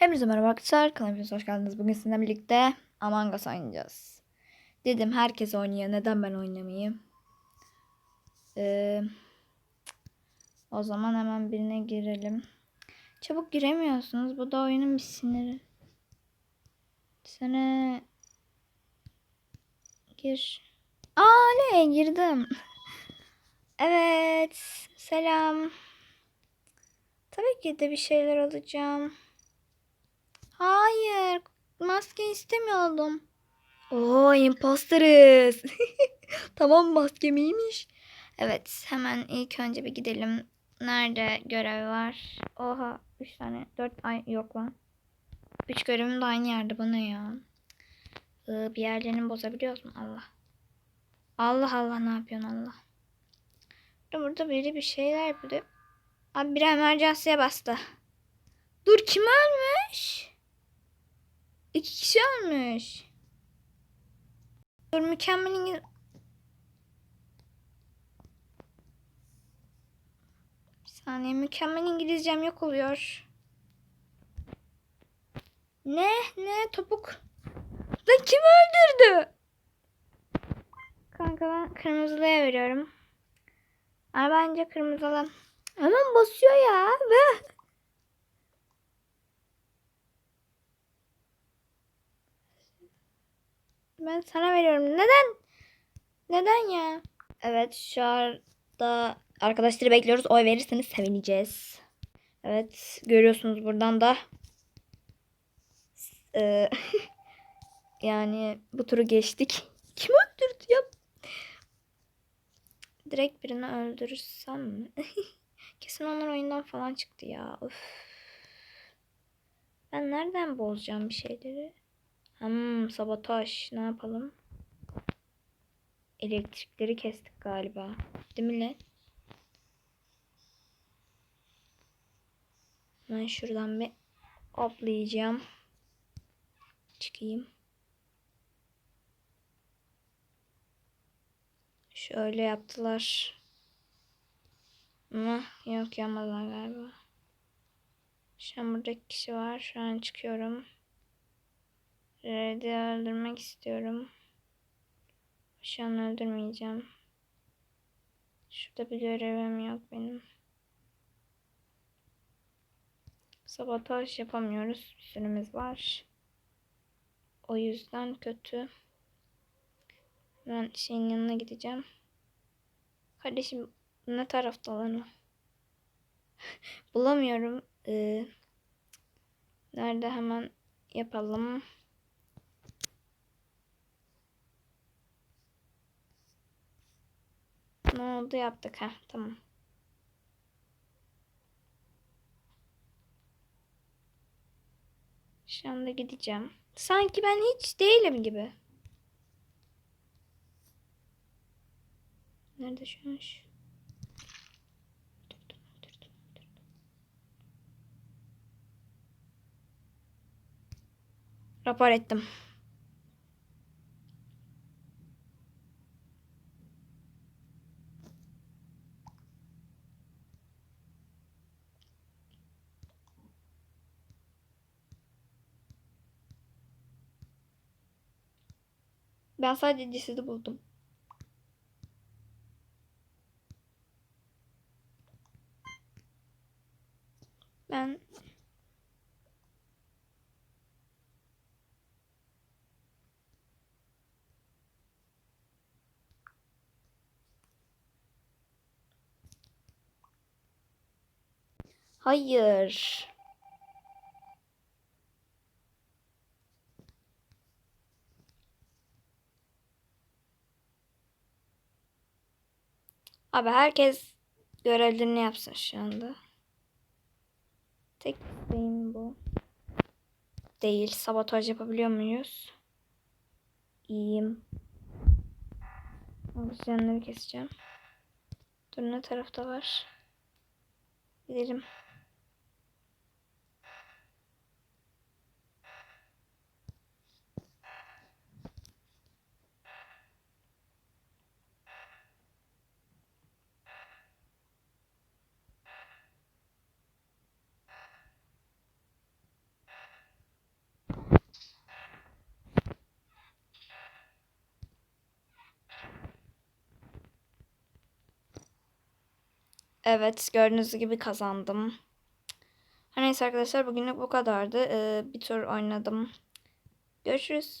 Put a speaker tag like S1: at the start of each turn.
S1: Hepinize merhaba arkadaşlar. Kanalımıza hoş geldiniz. Bugün sizinle birlikte Among Us oynayacağız. Dedim herkes oynuyor. Neden ben oynamayayım? Ee, o zaman hemen birine girelim. Çabuk giremiyorsunuz. Bu da oyunun bir siniri. Sana gir. Aa ne girdim. Evet. Selam. Tabii ki de bir şeyler alacağım. Maske istemiyordum. Oo imposterız. tamam maskem iyiymiş. Evet hemen ilk önce bir gidelim. Nerede görev var? Oha 3 tane 4 ay yok lan. 3 görevim de aynı yerde bana ya. Ee, bir yerlerini bozabiliyoruz mu? Allah. Allah Allah ne yapıyorsun Allah. Burada, burada biri bir şeyler yapıyor. Abi biri emergency'ye bastı. Dur kim ölmüş? İki kişi ölmüş. Dur mükemmel İngiliz... Saniye mükemmel İngilizcem yok oluyor. Ne? Ne? Topuk. Lan kim öldürdü? Kanka ben kırmızılıya veriyorum. Ay bence kırmızılı. Hemen basıyor ya. Ve Ben sana veriyorum. Neden? Neden ya? Evet şu anda arkadaşları bekliyoruz. Oy verirseniz sevineceğiz. Evet görüyorsunuz buradan da. Ee, yani bu turu geçtik. Kim öldürdü ya? Direkt birini öldürürsem mi? Kesin onlar oyundan falan çıktı ya. Öf. Ben nereden bozacağım bir şeyleri? Hmm, sabotaj. Ne yapalım? Elektrikleri kestik galiba. Değil mi lan? Ben şuradan bir hoplayacağım. Çıkayım. Şöyle yaptılar. Ama yok yapmadılar galiba. Şu an burada kişi var. Şu an çıkıyorum. Red'i öldürmek istiyorum. Şu an öldürmeyeceğim. Şurada bir görevim yok benim. Sabotaj yapamıyoruz. Bir süremiz var. O yüzden kötü. Ben şeyin yanına gideceğim. Kardeşim ne tarafta lan o? Bulamıyorum. Ee, nerede hemen yapalım. Ne oldu yaptık ha tamam. Şu anda gideceğim. Sanki ben hiç değilim gibi. Nerede şu an şu? Rapor ettim. Ben sadece cesedi buldum. Ben Hayır. Abi herkes görevlerini yapsın şu anda. Tek isteğim bu. Değil. Sabotaj yapabiliyor muyuz? İyiyim. Oksijenleri keseceğim. Dur ne tarafta var? Gidelim. Evet gördüğünüz gibi kazandım. Her neyse arkadaşlar bugünlük bu kadardı. Ee, bir tur oynadım. Görüşürüz.